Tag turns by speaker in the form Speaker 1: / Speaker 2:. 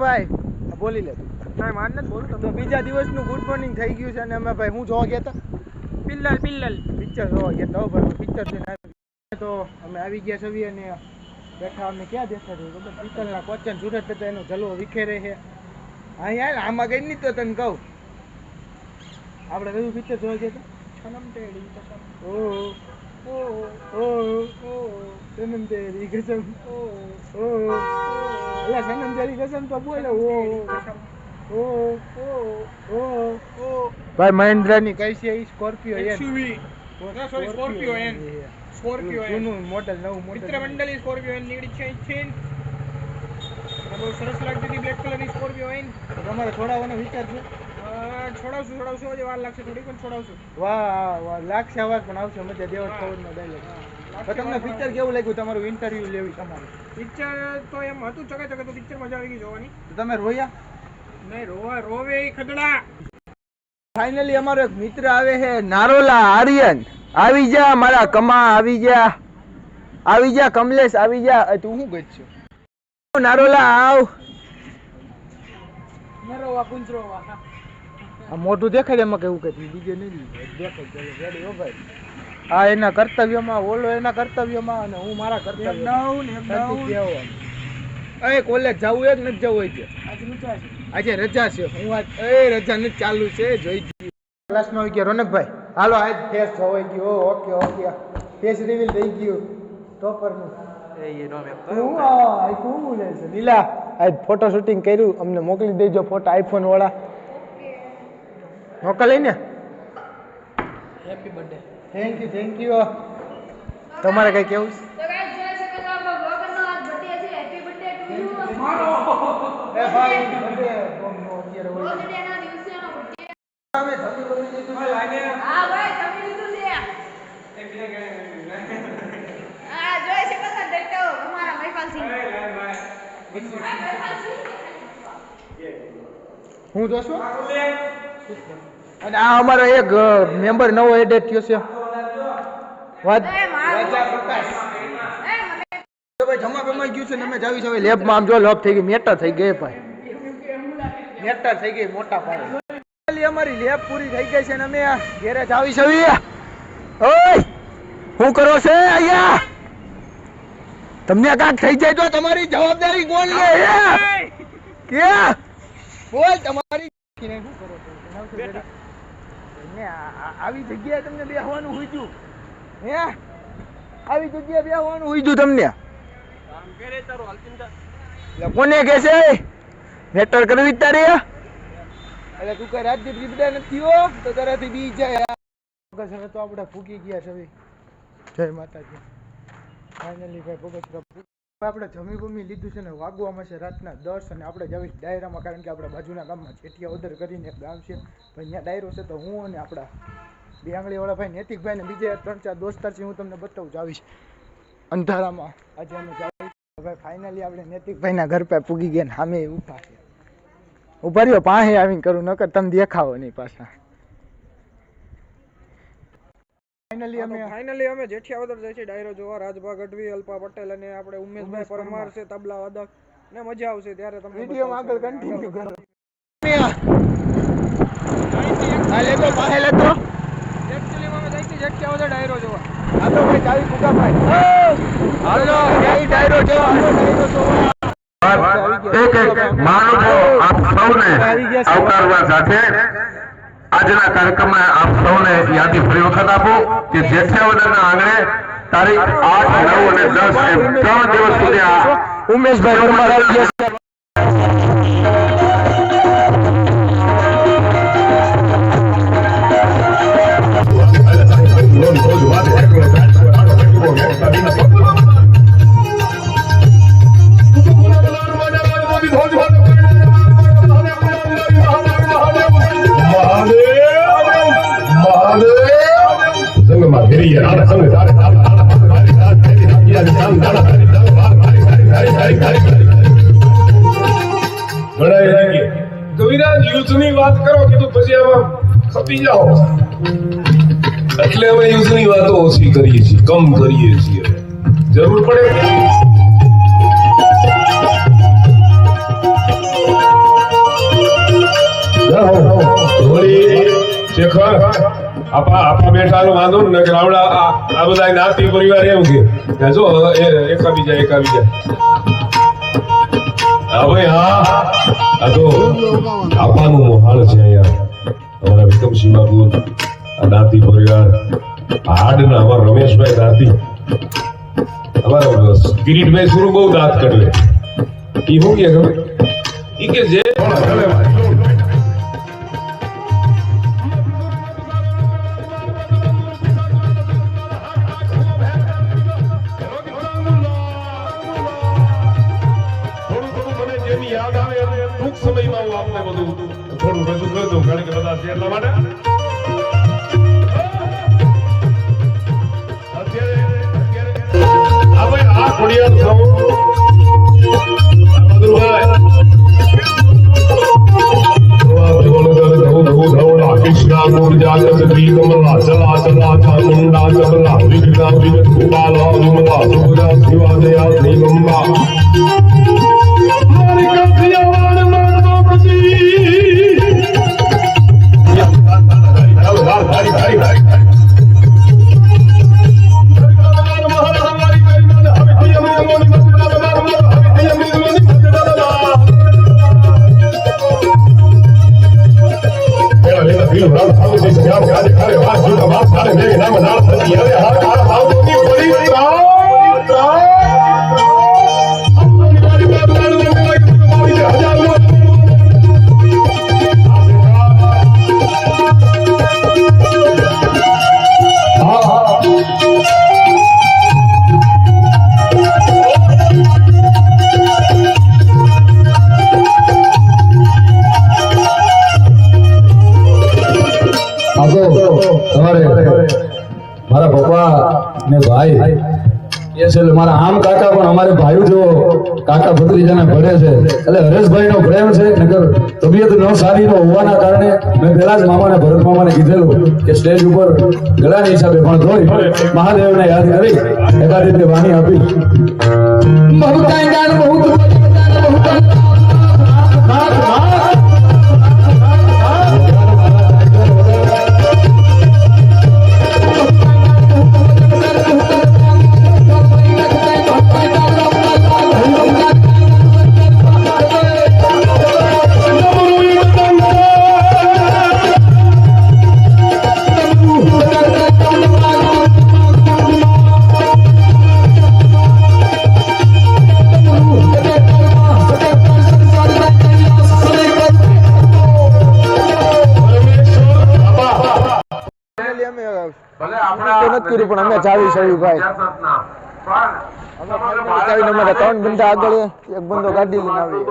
Speaker 1: ભાઈ બોલી લે
Speaker 2: ભાઈ માન નથી બોલું
Speaker 1: તો બીજા દિવસનું ગુડ મોર્નિંગ થઈ ગયું છે અને અમે ભાઈ હું જોવા ગયા હતા?
Speaker 2: પિલ્લલ પિલ્લલ.
Speaker 1: પિક્ચર જોવા ગયા હતા ભાઈ પિક્ચર છે તો અમે આવી ગયા છવી અને બેઠા અમને ક્યાં દેખાડ્યું ખબર? પિત્તલના કોચન સુરત હતા એનો જલવો વિખેરે છે. હા યાર આમાં ગઈ નહીં તો તને કહું. આપણે કયું પિક્ચર જોવા ગયા હતા?
Speaker 2: છનમ ટેડી
Speaker 1: ઓહો. સનમ તેરી કસમ અલા સનમ તેરી કસમ તો બોલે ભાઈ મહેન્દ્રની કઈ છે? Scorpio N.
Speaker 2: Scorpio N. Scorpio N
Speaker 1: જૂનું મોડલ નવું મોડલ.
Speaker 2: મિત્ર મંડળી સ્કોર્પિયો એન નીકળી છે છે બહુ સરસ લાગતી હતી બ્લેક કલરની સ્કોર્પિયો એન.
Speaker 1: તમારે છોડાવવાનો વિચાર છે?
Speaker 2: છોડાવશું છોડાવશું હજી વાર લાગશે થોડી પણ છોડાવશું.
Speaker 1: વાહ વાહ લાગશે અવાજ પણ આવશે. મજા દેવટ ખબર ડાયલોગ તો તમને પિક્ચર કેવું લાગ્યું? તમારું ઇન્ટરવ્યુ લેવી તમારું?
Speaker 2: પિક્ચર તો એમ હતું ચકે ચકે તો પિક્ચર મજા આવી ગઈ જોવાની.
Speaker 1: તો તમે રોયા?
Speaker 2: નહીં રોવા રોવે ખગડા.
Speaker 1: ફાઇનલી અમારો એક મિત્ર આવે છે નારોલા આર્યન. આવી જા મારા કમા આવી જા. આવી જા કમલેશ આવી જા. તું શું ગચ્યો નારોલા આવ.
Speaker 2: નરોવા
Speaker 1: કુંજરોવા મોઢું દેખાય એમાં કેવું કઈ બીજે નહીં દેખાય આ એના કર્તવ્યમાં ઓલો એના કર્તવ્યમાં અને હું મારા કર્તવ્ય
Speaker 2: ને.
Speaker 1: એ કોલેજ જવું એક નથી જવું હોય છે
Speaker 2: આજે
Speaker 1: આજે રજા છે. હું આજ એ રજા નથી ચાલુ છે જોઈ જઈએ ક્લાસમાં આવી ગયો રોનકભાઈ. હાલો આજ ફેસ જોવાઈ ગયો. Okay okay. ફેસ રિવીલ થઈ ગયું. ટોપરનું નું. હું છે. લીલા આજ ફોટો શૂટિંગ કર્યું. અમને મોકલી દેજો ફોટા આઈફોન વાળા. મોકલી ને
Speaker 2: happy birthday
Speaker 1: thank you thank you તમારે કઈ કેવું છે?
Speaker 3: હું
Speaker 1: જોશું? અને આ અમારો એક મેમ્બર નવો એડેડ થયો છે. વાત
Speaker 3: એ મારું.
Speaker 1: રાજા પ્રકાશ.
Speaker 3: એ મને
Speaker 1: તો ભાઈ જમા બમાઈ ગયું છે ને અમે જાવી છે લેબમાં આમ જો લોબ થઈ ગઈ મેટર થઈ ગઈ ભાઈ. મેટર થઈ ગઈ મોટા પાયે અમારી લેબ પૂરી થઈ ગઈ છે ને અમે ઘેરે જાવી છે ઓય શું કરો છે અહીંયા? તમને કાંક થઈ જાય તો તમારી જવાબદારી કોણ લે? કે બોલ તમારી શું કરો છો જણાવશો જરા? ને આ- આ- આવી જગ્યાએ તમને બેહવાનું હુજ્યું હે? આવી જગ્યાએ બેહવાનું હુજ્યું તમને. કોને કે છે? મેટર કરવી તારે? એટલે તું કઈ રાજ્ય જીબડા નથી હો તો તારાથી બી જાય. તો આપણે ફૂકી ગયા છે જય માતાજી. ફાઇનલી ભાઈ પગસ આપણે જમી બમી લીધું છે ને વાગવામાં છે રાતના દસ અને આપણે જવી ડાયરામાં કારણ કે આપણા બાજુના ગામમાં છેટિયા ઓર્ડર કરીને ગામ છે. ત્યાં ડાયરો છે તો હું અને આપણા બે આંગળીવાળા ભાઈ નૈતિકભાઈ ને બીજા ત્રણ ચાર દોસ્તાર છે હું તમને બતાવું જાવીશ. અંધારામાં આજે અમે જાવી ભાઈ ફાઇનલી આપણે નૈતિકભાઈના ઘર પર પૂગી ગયા ને સામે ઊભા છે. ઊભા રહ્યો પાસે આવીને કરું, નકર તમે દેખાવો નહીં પાછા. ફાઇનલી અમે
Speaker 2: ફાઇનલી અમે જેઠિયાવદર જઈએ છીએ ડાયરો જોવા રાજભા ગઢવી અલ્પા પટેલ અને આપણે ઉમેશભાઈ
Speaker 1: પરમાર.
Speaker 2: છે તબલા વાદક ને મજા આવશે ત્યારે તમે
Speaker 1: વિડિયો આગળ કન્ટિન્યુ કરો. હા લેતો પાસે લેતો
Speaker 2: એક્ચ્યુઅલી અમે જાય છે જેઠિયાવદર ડાયરો જોવા.
Speaker 1: આ તો ભાઈ ચાવી ફૂકા ભાઈ. હાલો જય ડાયરો જો હાલો ડાયરો જોવા.
Speaker 4: એક એક મહાનુભાવો આપ સૌને આવકારવા સાથે આજના કાર્યક્રમમાં આપ સૌને યાદી ફરી વખત આપો કે જેઠિયાવદરના આંગણે તારીખ આઠ નવ અને દસ એમ ત્રણ દિવસ સુધી આ
Speaker 1: ઉમેશભાઈ
Speaker 5: કવિરાજ યુદ્ધની વાત કરો કીધું પછી આમાં ખપી જાઓ. એટલે અમે યુદ્ધની વાતો ઓછી કરીએ છીએ, કમ કરીએ છીએ. જરૂર પડે શેખર. આપા આપા બેઠાનો વાંધો ને કે આવડા, આ બધા નાતી પરિવાર એમ કે. જો, એ એકા બીજા એકા બીજા હા ભાઈ, હા આ તો આપાનું મોહાળ છે અહીંયા. અમારા વિક્રમસિંહ બાબુ આ નાતી પરિવાર, હાડના અમારા રમેશભાઈ નાતી. અમારા કિરીટભાઈ સુરુ બહુ દાંત કાઢવે એ શું કે કે જે સમયમાં હું આપને બધું થોડું રજૂ કરી દઉં કારણ કે બધા છે એટલા માટે આ ભાઈ આ ખોડિયાર
Speaker 6: છે એટલે મારા આમ કાકા પણ અમારે ભાઈઓ જો કાકા ભત્રીજાને ભરે છે. એટલે હરેશભાઈ નો પ્રેમ છે નગર તબિયત ન સારી નો હોવાના કારણે મેં પેલા જ મામાને, ભરત મામાને કીધેલું કે સ્ટેજ ઉપર ગળાની હિસાબે પણ ધોઈ મહાદેવને યાદ કરી એકાદ રીતે વાણી આપી. બહુ કાંઈ બહુ
Speaker 1: તો નથી કર્યું પણ અમે ચાવી સવી ભાઈ. અમે ત્રણ બંધા આગળ એક બંદો ગાડી લઈને આવી